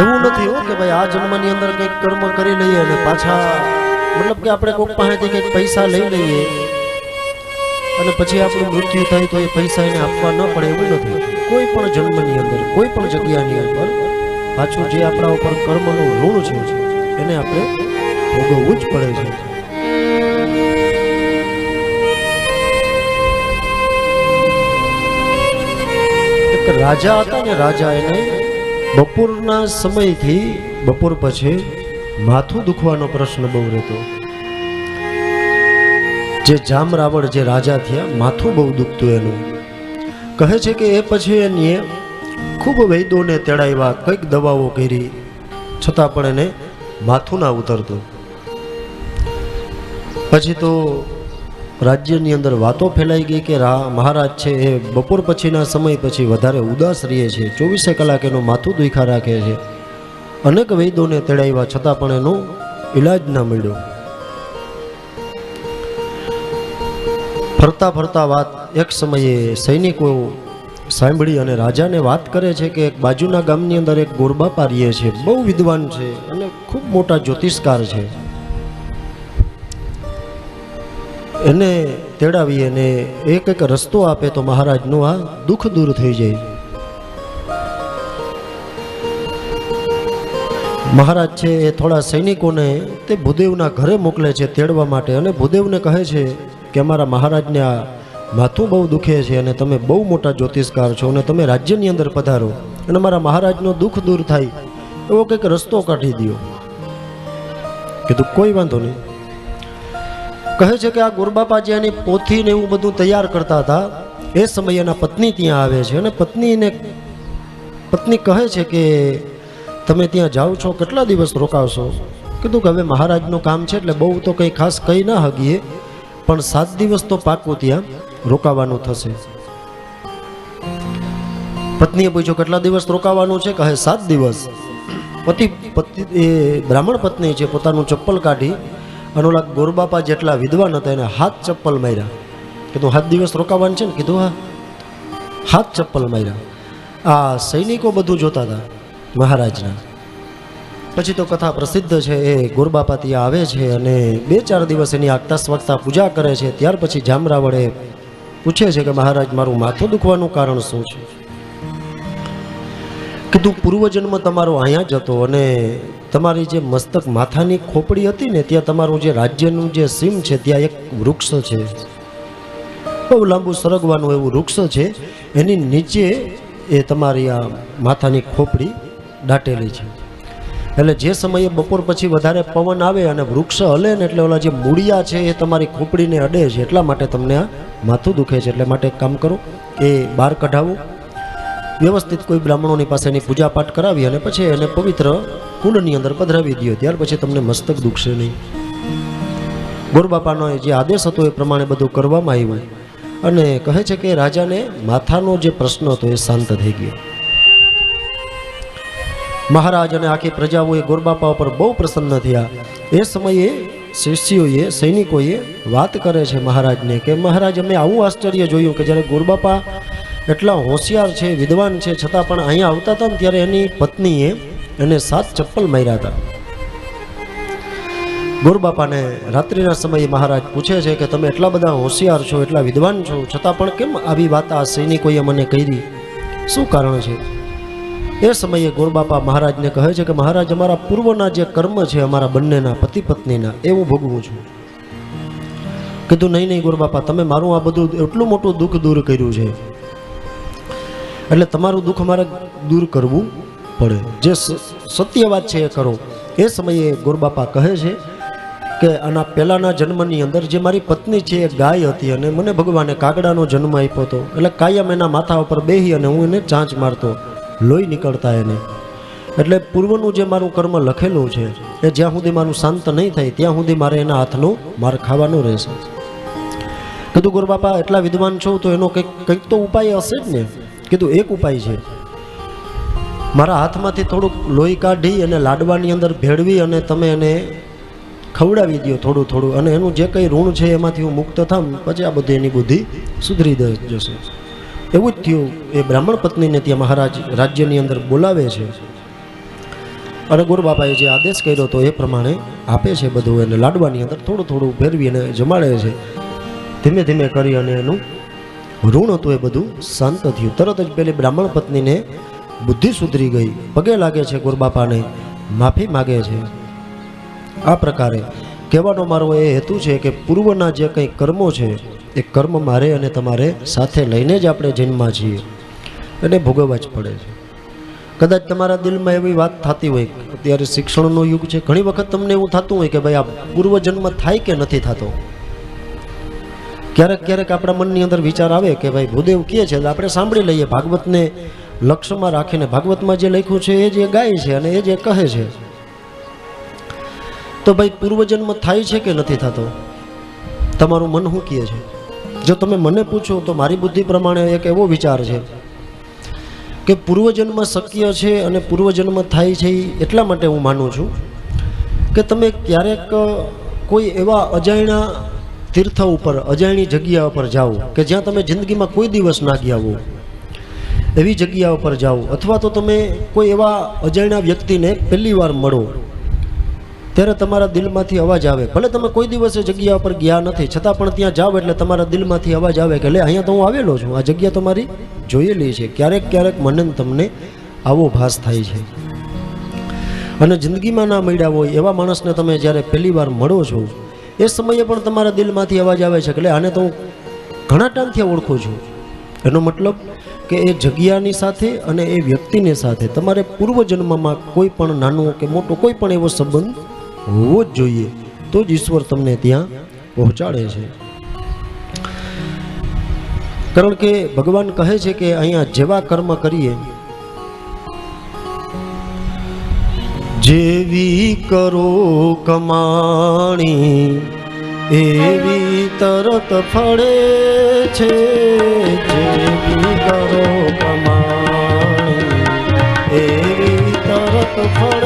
એવું નથી હો કે ભાઈ આ જન્મની અંદર કંઈક કર્મ કરી લઈએ અને પાછા મતલબ કે આપણે કોઈક પાસેથી કંઈક પૈસા લઈ લઈએ અને પછી આપણું મૃત્યુ થાય તો એ પૈસા એને આપવા ન પડે એવું નથી. કોઈ પણ જન્મની અંદર, કોઈ પણ જગ્યાની અંદર પાછું જે આપણા ઉપર કર્મનું ઋણ છે, એને આપણે ભોગવવું જ પડે છે. એક રાજા હતા ને રાજા એને બપોરના સમયથી બપોર પછી માથું દુખવાનો પ્રશ્ન બહુ રહેતો. જે જામ રાવણ જે રાજા થયા, માથું બહુ દુખતું એનું. કહે છે કે એ પછી એની ખૂબ વૈદોને તેડાવ્યા, કંઈક દવાઓ કરી, છતાં પણ એને માથું ના ઉતરતું. પછી તો રાજ્યની અંદર વાતો ફેલાઈ ગઈ કે મહારાજ છે એ બપોર પછીના સમય પછી વધારે ઉદાસ રહે છે, ચોવીસે કલાક એનું માથું દુખા રાખે છે. અનેક વૈદોને તેડાવ્યા છતાં પણ એનો ઈલાજ ના મળ્યો. ફરતા ફરતા વાત એક સમયે સૈનિકો સાંભળી અને રાજાને વાત કરે છે કે એક બાજુના ગામની અંદર એક ગોરબાપા પારીએ છે. બહુ વિદ્વાન છે અને ખૂબ મોટા જ્યોતિષકાર છે. એને તેડાવી અને એક એક રસ્તો આપે તો મહારાજનું આ દુઃખ દૂર થઈ જાય. મહારાજ છે એ થોડા સૈનિકોને તે ભૂદેવના ઘરે મોકલે છે તેડવા માટે અને ભૂદેવને કહે છે કે અમારા મહારાજને આ માથું બહુ દુખે છે અને તમે બહુ મોટા જ્યોતિષકાર છો અને તમે રાજ્યની અંદર પધારો અને મારા મહારાજનો દુઃખ દૂર થાય એવો કંઈક રસ્તો કાઢી દો કીધું, કોઈ વાંધો નહીં. કહે છે કે આ ગુરબાપા જે એની પોથી ને એવું બધું તૈયાર કરતા હતા. એ સમયે એના પત્ની ત્યાં આવે છે અને પત્નીને પત્ની કહે છે કે તમે ત્યાં જાઓ છો, કેટલા દિવસ રોકાવશો? કીધું કે હવે મહારાજનું કામ છે એટલે બહુ તો કંઈ ખાસ કહી ના હગીએ, પણ સાત દિવસ તો પાકું ત્યાં રોકાવાનું થશે. પત્નીએ પૂછ્યું, કેટલા દિવસ રોકાવાનું છે? કહે, સાત દિવસ. પતિ પતિ, એ બ્રાહ્મણ પત્ની છે પોતાનું ચપ્પલ કાઢી અને ગોરબાપા જેટલા વિદ્વાન હતા, એને હાથ ચપ્પલ માર્યા. કીધું, હાથ દિવસ રોકાવાનું છે ને? કીધું, હા. હાથ ચપ્પલ માર્યા. આ સૈનિકો બધું જોતા હતા, મહારાજના. પછી તો કથા પ્રસિદ્ધ છે, એ ગોરબાપા ત્યાં આવે છે અને બે ચાર દિવસ એની આગતા સ્વાગતા પૂજા કરે છે. ત્યાર પછી જામરાવળે પૂછે છે કે, મહારાજ, મારું માથું દુખવાનું કારણ શું છે? કીધું, પૂર્વજન્મ તમારો અહીંયા જ હતો અને તમારી જે મસ્તક માથાની ખોપડી હતી ને, ત્યાં તમારું જે રાજ્યનું જે સીમ છે, ત્યાં એક વૃક્ષ છે. બહુ લાંબુ સરગવાનું એવું વૃક્ષ છે. એની નીચે એ તમારી આ માથાની ખોપડી દાટેલી છે. એટલે જે સમયે બપોર પછી વધારે પવન આવે અને વૃક્ષ હલે ને, એટલે ઓલા જે મૂળિયા છે, એ તમારી ખોપડીને અડે છે. એટલા માટે તમને આ માથું દુખે છે. એટલે માટે કામ કરો, એ બહાર કઢાવો. વ્યવસ્થિત કોઈ બ્રાહ્મણોની પાસે એની પૂજાપાઠ કરાવી અને પછી એને પવિત્ર કુંડની અંદર પધરાવી દો ત્યાર પછી તમને મસ્તક દુખશે નહીં. ગોરબાપાનો જે આદેશ હતો એ પ્રમાણે બધું કરવામાં આવ્યું. અને કહે છે કે રાજાને માથાનો જે પ્રશ્ન હતો એ શાંત થઈ ગયો. મહારાજ અને આખી પ્રજાઓએ ગોરબાપા ઉપર બહુ પ્રસન્ન થયા. એ સમયે શિષ્યોએ, સૈનિકોએ વાત કરે છે મહારાજને કે, મહારાજ, અમે આવું આશ્ચર્ય જોયું કે જ્યારે ગોરબાપા એટલા હોશિયાર છે, વિદ્વાન છે, છતાં પણ અહીંયા આવતા હતા ને ત્યારે એની પત્નીએ એને સાત ચપ્પલ માર્યા હતા. ગોરબાપાને રાત્રિના સમયે મહારાજ પૂછે છે કે તમે એટલા બધા હોશિયાર છો, એટલા વિદ્વાન છો, છતાં પણ કેમ આવી વાત આ સૈનિકોએ મને કરી? શું કારણ છે? એ સમયે ગોરબાપા મહારાજને કહે છે કે મહારાજ, અમારા પૂર્વના જે કર્મ છે, અમારા બંનેના પતિ પત્નીના એ હું ભોગવું છું. કીધું, નહીં નહીં ગોરબાપા, તમે મારું આ બધું, એટલું મોટું દુઃખ દૂર કર્યું છે. એટલે તમારું દુઃખ મારે દૂર કરવું પડે. જે સત્ય વાત છે એ કરો. એ સમયે ગોરબાપા કહે છે કે આના પહેલાંના જન્મની અંદર જે મારી પત્ની છે એ ગાય હતી અને મને ભગવાને કાગડાનો જન્મ આપ્યો હતો. એટલે કાયમ એના માથા ઉપર બેહી અને હું એને ચાંચ મારતો. લોહી નીકળતા એને. એટલે પૂર્વનું જે મારું કર્મ લખેલું છે એ જ્યાં સુધી મારું શાંત નહીં થાય ત્યાં સુધી મારે એના હાથનો માર ખાવાનો રહેશે. કીધું, ગુરુબાપા, એટલા વિદ્વાન છો તો એનો કંઈક કંઈક તો ઉપાય હશે જ ને? કીધું, એક ઉપાય છે. મારા હાથમાંથી થોડુંક લોહી કાઢી અને લાડવાની અંદર ભેળવી અને તમે એને ખવડાવી દો થોડું થોડું. અને એનું જે કંઈ ઋણ છે એમાંથી હું મુક્ત થામ, પછી આ બધી એની બુદ્ધિ સુધરી જશે. એવું જ થયું. એ બ્રાહ્મણ પત્નીને ત્યાં મહારાજ રાજ્યની અંદર બોલાવે છે. અને ગુરુ બાપાએ જે આદેશ કર્યો તો એ પ્રમાણે આપે છે બધું. એને લાડવાની અંદર થોડું થોડું ફેરવી અને જમાડે છે. ધીમે ધીમે કરી અને એનું ઋણ હતું એ બધું. શાંત થયું. તરત જ પેલી બ્રાહ્મણ પત્નીને બુદ્ધિ સુધરી ગઈ. પગે લાગે છે ગુરબાપાને. માફી માગે છે. આ પ્રકારે કહેવાનો મારો એ હેતુ છે કે પૂર્વના જે કંઈ કર્મો છે, એ કર્મ મારે અને તમારે સાથે લઈને જ આપણે જન્મમાં છીએ. અને ભોગવવા જ પડે છે. કદાચ તમારા દિલમાં એવી વાત થતી હોય અત્યારે શિક્ષણનો યુગ છે. ઘણી વખત તમને એવું થતું હોય કે ભાઈ આ પૂર્વજન્મ થાય કે નથી થતો? ક્યારેક ક્યારેક આપણા મનની અંદર વિચાર આવે કે ભાઈ ભૂદેવ કહે છે આપણે સાંભળી લઈએ. ભાગવતને લક્ષ્યમાં રાખીને ભાગવતમાં જે લખ્યું છે, એ જે ગાય છે અને એ જે કહે છે. તો ભાઈ પૂર્વજન્મ થાય છે કે નથી થતો? તમારું મન શું કહે છે? જો તમે મને પૂછો તો મારી બુદ્ધિ પ્રમાણે એક એવો વિચાર છે કે પૂર્વજન્મ શક્ય છે અને પૂર્વજન્મ થાય છે એટલા માટે હું માનું છું કે તમે ક્યારેક કોઈ એવા અજાણ્યા તીર્થ ઉપર, અજાણી જગ્યા ઉપર જાઓ કે જ્યાં તમે જિંદગીમાં કોઈ દિવસ ના ગયા હો એવી જગ્યા ઉપર જાઓ. અથવા તો તમે કોઈ એવા અજાણ્યા વ્યક્તિને પહેલી વાર મળો. ત્યારે તમારા દિલમાંથી અવાજ આવે. ભલે તમે કોઈ દિવસે જગ્યા ઉપર ગયા નથી, છતાં પણ ત્યાં જાઓ એટલે તમારા દિલમાંથી અવાજ આવે કે, લે, અહીંયા તો હું આવેલો છું. આ જગ્યા તમારી જોયેલી છે. ક્યારેક ક્યારેક મને તમને આવો ભાસ થાય છે. અને જિંદગીમાં ના મળ્યા હોય એવા માણસને તમે જ્યારે પહેલી વાર મળો છો એ સમયે પણ તમારા દિલમાંથી અવાજ આવે છે એટલે આને તો હું ઘણા ટાઈમથી ઓળખું છું. એનો મતલબ કે એ જગ્યાની સાથે અને એ વ્યક્તિની સાથે તમારે પૂર્વજન્મમાં કોઈ પણ નાનો કે મોટો કોઈ પણ એવો સંબંધ હોવો જ જોઈએ. તો જ ઈશ્વર તમને ત્યાં પહોંચાડે છે. કારણ કે ભગવાન કહે છે કે અહીંયા જેવા કર્મ કરીએ જેવી કરો કમાણી એવી તરત ફળે છે. જેવી કરો કમાણી એવી તરત ફળે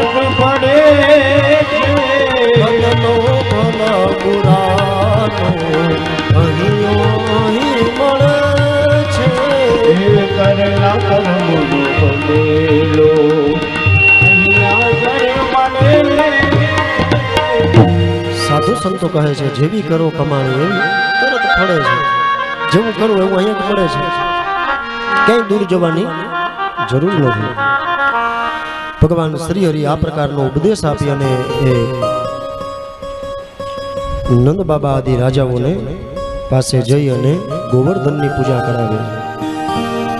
તરત પડે બુરાનો અહીંયો અહીં મળે છે. કર્મનો સાધુ સંતો કહે છે જેવી કરો કમાણી એવી તરત ફળે છે. જેવું કરવું એવું અહીંયા જ મળે છે. ક્યાંય દૂર જવાની જરૂર નથી. ભગવાન શ્રી હરિ આ પ્રકારનો ઉપદેશ આપી અને એ નંદ બાબા આદિ રાજાઓને પાસે જઈ અને ગોવર્ધનની પૂજા કરાવે.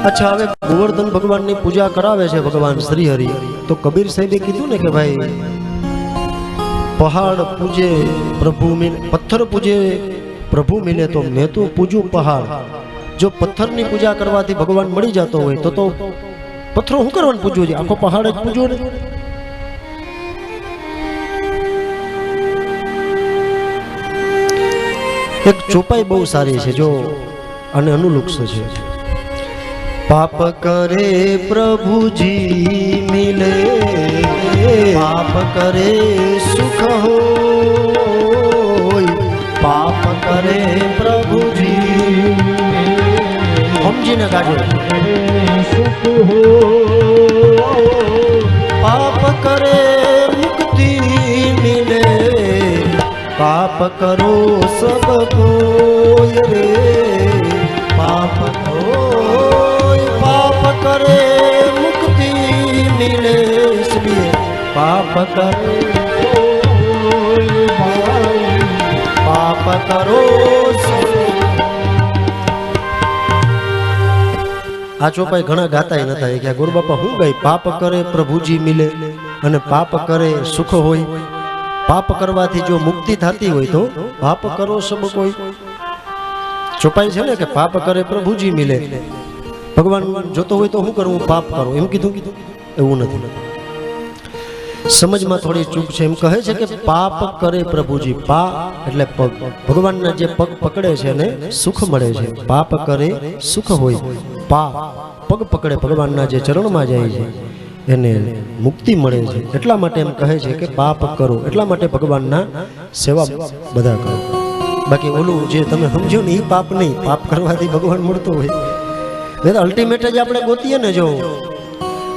અચ્છા, હવે ગોવર્ધન ભગવાનની પૂજા કરાવે છે ભગવાન શ્રી હરિ તો કબીર સાહેબે કીધું ને કે ભાઈ, પહાડ પૂજે પ્રભુ પથ્થર પૂજે પ્રભુ મિલે તો મેં તો પૂજું પહાડ. જો પથ્થરની પૂજા કરવાથી ભગવાન મળી જતો હોય તો તો પથ્થરો શું કરવાનું પૂજવું છે? આખો પહાડ જ પૂજવો ને? એક ચોપાઈ બહુ સારી છે જો અને અનુલુક્ષ છે. પાપ કરે પ્રભુજી મિલે પાપ કરે સુખ હોય પાપ કરે પ્રભુજી સમજીને કાઢો દુઃખ હો પાપ કરે મુક્તિ મિલે પાપ કરો સબ કોઈ રે પાપ કોઈ પાપ કરે મુક્તિ મિલે પાપ કરે પાપ કરો આ ચોપાઈ ઘણા ગાતાય નતા. કે ગુરુ બાપા, હું ગાય? પાપ કરે પ્રભુજી મિલે અને પાપ કરે સુખ હોય. પાપ કરવાથી જો મુક્તિ થતી હોય તો પાપ કરો સબ કોઈ. ચોપાઈ છે ને કે પાપ કરે પ્રભુજી મિલે. ભગવાન જોતો હોય તો શું કરવું પાપ કરો. એમ કીધું. કીધું એવું નથી. સમજમાં થોડી ચૂક છે. એમ કહે છે કે પાપ કરે પ્રભુજી. પા એટલે પગ. ભગવાનના જે પગ પકડે છે ને, સુખ મળે છે. પાપ કરે સુખ હોય. પા પગ પકડે ભગવાનના જે ચરણમાં જાય છે, એને મુક્તિ મળે છે. એટલા માટે એમ કહે છે કે પાપ કરો. એટલા માટે ભગવાનના સેવા બધા કરો. બાકી ઓલું જે તમે સમજો ને એ પાપ નહીં. પાપ કરવાથી ભગવાન મળતો હોય. અલ્ટિમેટ જ આપણે ગોતીએ ને જો.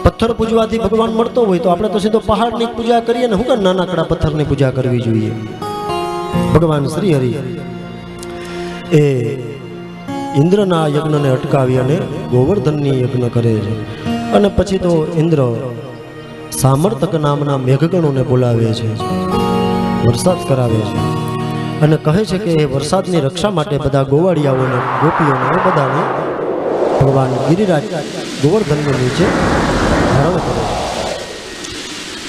પથ્થર પૂજવાથી ભગવાન મળતો હોય તો આપણે તો સીધો પહાડની પૂજા કરીએ ને. હું કે નાનકડા પથ્થરની પૂજા કરવી જોઈએ? ભગવાન શ્રી હરિ, એ ઇન્દ્રના યજ્ઞને અટકાવી અને ગોવર્ધનની યજ્ઞ કરે છે. અને પછી તો ઇન્દ્ર સામર્થક નામના મેઘગણોને બોલાવે છે. વરસાદ કરાવે છે. અને કહે છે કે એ વરસાદની રક્ષા માટે બધા ગોવાળિયાઓને, ગોપીઓને એ બધાને ભગવાન ગિરિરાજ ગોવર્ધનને નીચે ધારણ કરે છે.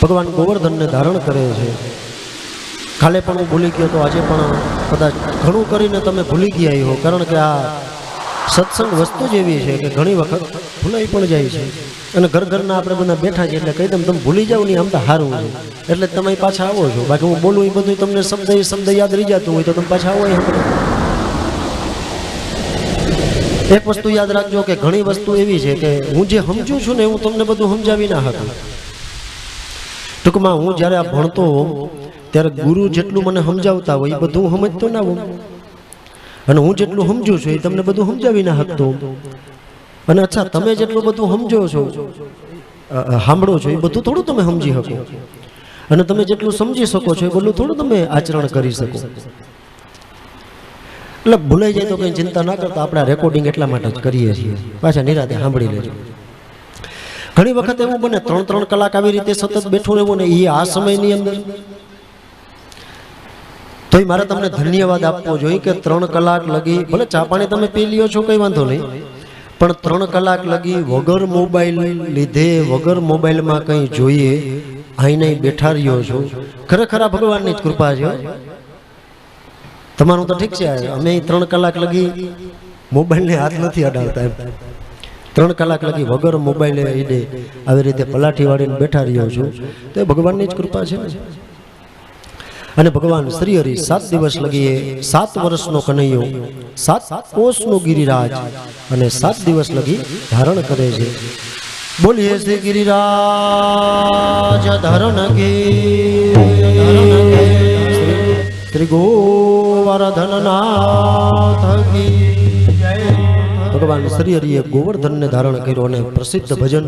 ભગવાન ગોવર્ધનને ધારણ કરે છે. કાલે પણ હું ભૂલી ગયો તો આજે પણ કદાચ ઘણું કરીને તમે ભૂલી ગયા હો, કારણ કે આ સત્સંગ વસ્તુ જ એવી છે કે ઘણી વખત ભૂલાઈ પણ જાય છે. અને ઘર ઘરના આપણે બધા બેઠા છીએ એટલે કહી દઉં તમે ભૂલી જાવ નહીં આમ તો સારું છે. એટલે તમે પાછા આવો છો. બાકી હું બોલું એ બધું તમને એ શબ્દ યાદ રહી જતું હોય તો તમે પાછા આવો એ એક વસ્તુ યાદ રાખજો કે ઘણી વસ્તુ એવી છે કે હું જે સમજું છું ને હું તમને બધું સમજાવી ના હતું ટૂંકમાં હું જ્યારે આ ભણતો હોઉં, ત્યારે ગુરુ જેટલું મને સમજાવતા હોય એ બધું સમજતો ના હોઉં. અને હું જેટલું સમજુ છું એ તમને બધું સમજાવી ના શકતો અને અચ્છા, તમે જેટલું બધું સમજો છો સાંભળો છો, એ બધું થોડું તમે સમજી શકો. અને તમે જેટલું સમજી શકો છો એ બધું થોડું તમે આચરણ કરી શકો. એટલે ભૂલાઈ જાય તો કંઈ ચિંતા ના કરતા, આપણે રેકોર્ડિંગ એટલા માટે જ કરીએ છીએ. પાછા નિરાતે સાંભળી લેજો. ઘણી વખત એવું બને ત્રણ ત્રણ કલાક આવી રીતે સતત બેઠું રહેવું ને એ આ સમયની અંદર તોય મારે તમને ધન્યવાદ આપવો જોઈએ કે ત્રણ કલાક લગી, ભલે ચા પાણી તમે પી લ્યો છો, કંઈ વાંધો નહીં, પણ ત્રણ કલાક લગી વગર મોબાઈલ લીધે, વગર મોબાઈલમાં કંઈ જોઈએ અહીં નહીં બેઠા રહ્યો છો. ખરેખર આ ભગવાનની જ કૃપા છે તમારું તો ઠીક છે, અમે ત્રણ કલાક લગી મોબાઈલને હાથ નથી અડાડતા એમ. ત્રણ કલાક લગી વગર મોબાઈલે આવી રીતે પલાઠી વાળીને બેઠા રહ્યો છું. તો એ ભગવાનની જ કૃપા છે અને ભગવાન શ્રી હરિ સાત દિવસ લગી એ સાત વર્ષનો કનૈયો, સાત કોષનો ગિરિરાજ અને સાત દિવસ લગી ધારણ કરે છે. બોલીએ શ્રી ગિરિરાજ, ધરણ શ્રી ગોવર્ધનનાથ ભગવાન શ્રી હરિએ ગોવર્ધનને ધારણ કર્યો અને પ્રસિદ્ધ ભજન